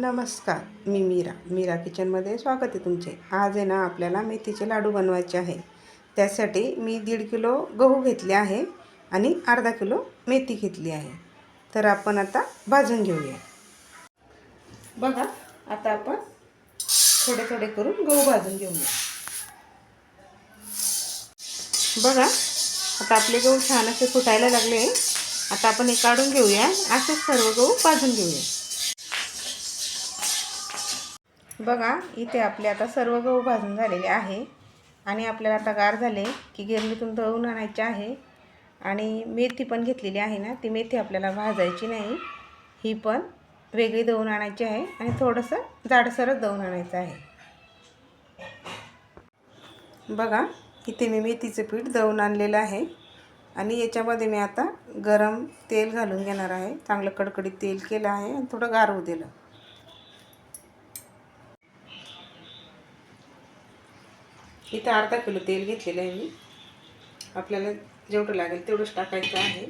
नमस्कार मी मीरा. मीरा किचनमध्ये स्वागत आहे तुमचे. आज आहे ना आपल्याला मेथीचे लाडू बनवायचे आहे. त्यासाठी मी दीड किलो गहू घेतले आहे आणि अर्धा किलो मेथी घेतली आहे. तर आपण आता भाजून घेऊया. बघा आता आपण थोडे थोडे करून गहू भाजून घेऊया. बघा आता आपले गहू छान असे फुटायला लागले. आता आपण हे काढून घेऊया. असेच सर्व गहू भाजून घेऊया. बघा इथे आपले आता सर्व गहू भाजून झालेले आहे. आणि आपल्याला आता गार झाले की गिरणीतून दळून आणायचे आहे. आणि मेथी पण घेतलेली आहे ना ती मेथी आपल्याला भाजायची नाही. ही पण वेगळी दळून आणायची आहे आणि थोडंसं जाडसरच दळून आणायचं आहे. बघा इथे मी मेथीचं पीठ दळून आणलेलं आहे. आणि याच्यामध्ये मी आता गरम तेल घालून घेणार आहे. चांगलं कडकडीत तेल केलं आहे आणि थोडं गार होऊ दिलं. इथं अर्धा किलो तेल घेतलेलं आहे मी. आपल्याला जेवढं लागेल तेवढंच टाकायचं आहे.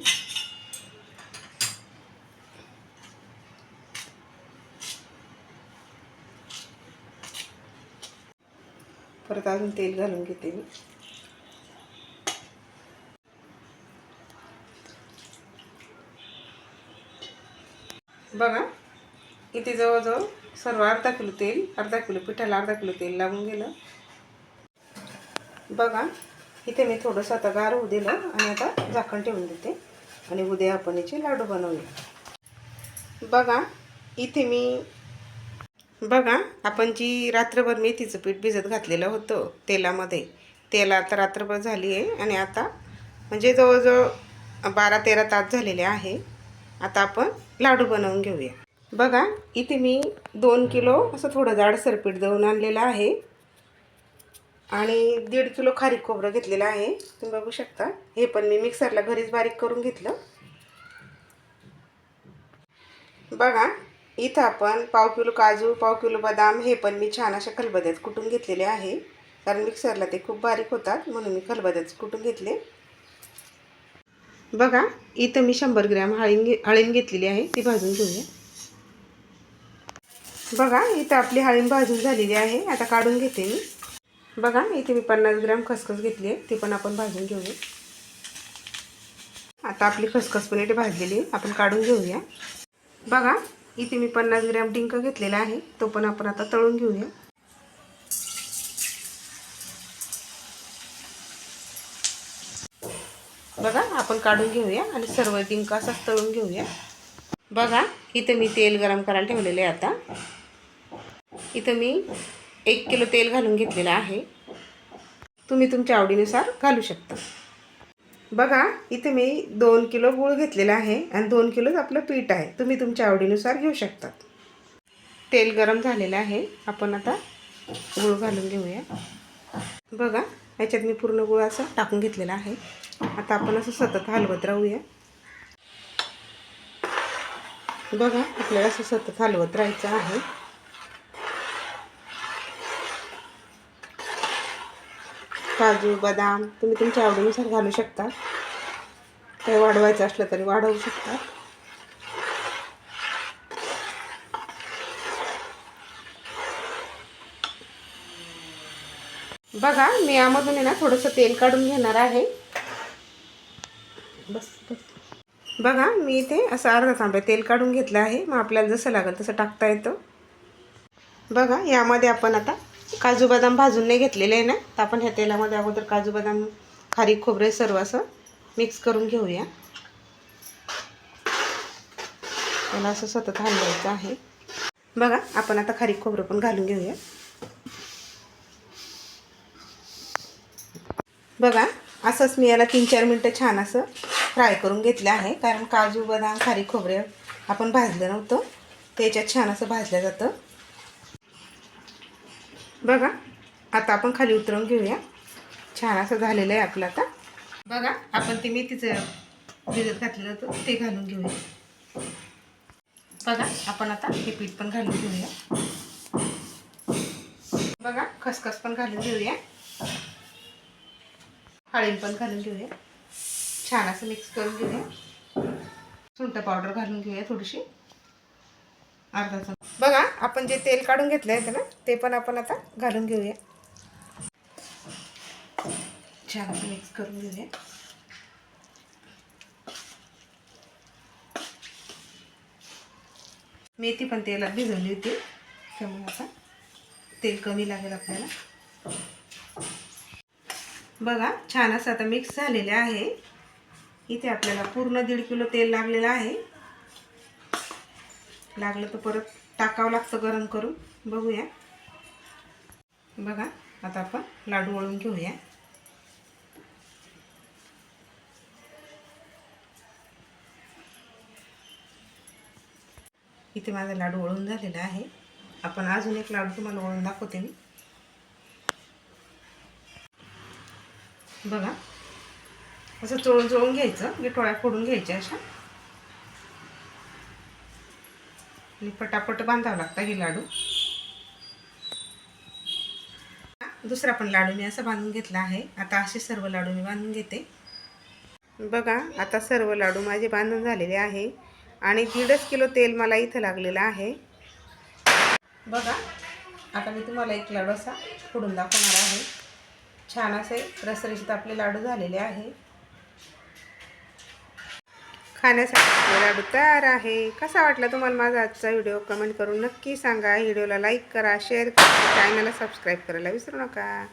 परत अजून तेल घालून घेते मी. बघा इथे जवळजवळ सर्व अर्धा किलो तेल अर्धा किलो पिठाला अर्धा किलो तेल लागून गेलं. बघा इथे मी थोडंसं आता गार होऊ दिलं आणि आता झाकण ठेवून देते. आणि उद्या आपण याचे लाडू बनवूया. बघा इथे मी बघा आपण जी रात्रभर मेथीचं पीठ भिजत घातलेलं होतं तेलामध्ये तेला आता रात्रभर झाली आहे आणि आता म्हणजे जवळजवळ बारा तेरा तास झालेले आहे आता आपण लाडू बनवून घेऊया. बघा इथे मी दोन किलो असं थोडं जाडसर पीठ दळून आणलेलं आहे. आणि दीड किलो खारीक खोबरं घेतलेलं आहे. तुम्ही बघू शकता. हे पण मी मिक्सरला घरीच बारीक करून घेतलं. बघा इथं आपण पाव किलो काजू पाव किलो बदाम हे पण मी छान अशा खलबद्यात कुटून घेतलेले आहे. कारण मिक्सरला ते खूप बारीक होतात म्हणून मी खलबद्याच कुटून घेतले. बघा इथं मी शंभर ग्रॅम हळीण घे हळीण घेतलेली आहे ती भाजून घेऊया. बघा इथं आपली हळीण भाजून झालेली आहे. आता काढून घेते मी. बघा इथे मी पन्नास ग्रॅम खसखस घेतली आहे. ती पण आपण भाजून घेऊया. आता आपली खसखस पण इथे भाजलेली आहे. आपण काढून घेऊया. बघा इथे मी पन्नास ग्रॅम डिंक घेतलेला आहे. तो पण आपण आता तळून घेऊया. बघा आपण काढून घेऊया आणि सर्व डिंक असाच तळून घेऊया. बघा इथं मी तेल गरम करायला ठेवलेलं आहे आता. इथं मी एक किलो तेल घालून घेतलेलं आहे. तुम्ही तुमच्या आवडीनुसार घालू शकता. बघा इथे मी दोन किलो गूळ घेतलेला आहे आणि दोन किलोच आपलं पीठ आहे. तुम्ही तुमच्या आवडीनुसार घेऊ शकतात तेल गरम झालेलं आहे. आपण आता गूळ घालून घेऊया. बघा याच्यात मी पूर्ण गुळ असं टाकून घेतलेला आहे. आता आपण असं सतत हलवत राहूया. बघा आपल्याला असं सतत हलवत राहायचं आहे. काजू बदाम तुम्ही तुमच्या आवडीनुसार घालू शकता. काही वाढवायचं असलं तरी वाढवू शकता. बघा मी यामधून आहे ना थोडंसं तेल काढून घेणार आहे. बस बस. बघा मी इथे असं अर्धा तांब्या तेल काढून घेतलं आहे. मग आपल्याला जसं लागेल तसं टाकता येतं. बघा यामध्ये आपण आता काजू बदाम भाजून नाही घेतलेले आहे ना? तर आपण ह्या तेलामध्ये अगोदर काजू बदाम खारीक खोबरे सर्व असं मिक्स करून घेऊया. त्याला असं सतत हलवायचं आहे. बघा आपण आता खारीक खोबरं पण घालून घेऊया. बघा असंच मी याला तीन चार मिनटं छान असं फ्राय करून घेतलं आहे. कारण काजू बदाम खारीक खोबरे आपण भाजलं नव्हतं. त्याच्यात छान असं भाजलं जातं. बघा आता आपण खाली उतरून घेऊया. छान असं झालेलं आहे आपलं आता. बघा आपण ते मेथीचं भिजत घातलेलं होतं ते घालून घेऊया. बघा आपण आता हे पीठ पण घालून घेऊया. बघा खसखस पण घालून घेऊया. हळद पण घालून घेऊया. छान असं मिक्स करून घेऊया. सुंठ पावडर घालून घेऊया थोडीशी. अर्धा चमचा. बघा आपण जे तेल काढून घेतलं आहे ना ते पण आपण आता घालून घेऊया. छान मिक्स करून घेऊया. मेथी पण तेलात भिजवली होती. त्यामुळे आता तेल कमी लागेल आपल्याला. बघा छान असं आता मिक्स झालेलं आहे. इथे आपल्याला पूर्ण दीड किलो तेल लागलेलं आहे. लागलं तर परत टाकावं लागतं गरम करून. बघूया. बघा आता आपण लाडू वळून घेऊया. इथे माझा लाडू वळून झालेला आहे. आपण अजून एक लाडू तुम्हाला वळून दाखवते मी. बघा असं चोळून चोळून घ्यायचं गिटोळ्या फोडून घ्यायच्या अशा. आणि पटापट बांधावं लागतं हे लाडू. दुसरा पण लाडू मी असं बांधून घेतला आहे. आता असे सर्व लाडू मी बांधून घेते. बघा आता सर्व लाडू माझे बांधून झालेले आहे. आणि दीडच किलो तेल मला इथं लागलेलं आहे. बघा आता मी तुम्हाला एक लाडू असा फोडून दाखवणार आहे. छान असे रसरशीत आपले लाडू झालेले आहे. खाण्यासाठी आपले लाडू तयार आहे. कसा वाटला तुम्हाला माझा आजचा व्हिडिओ? कमेंट करून नक्की सांगा. व्हिडिओला लाईक करा शेअर करा चॅनलला सबस्क्राईब करायला विसरू नका.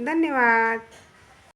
धन्यवाद.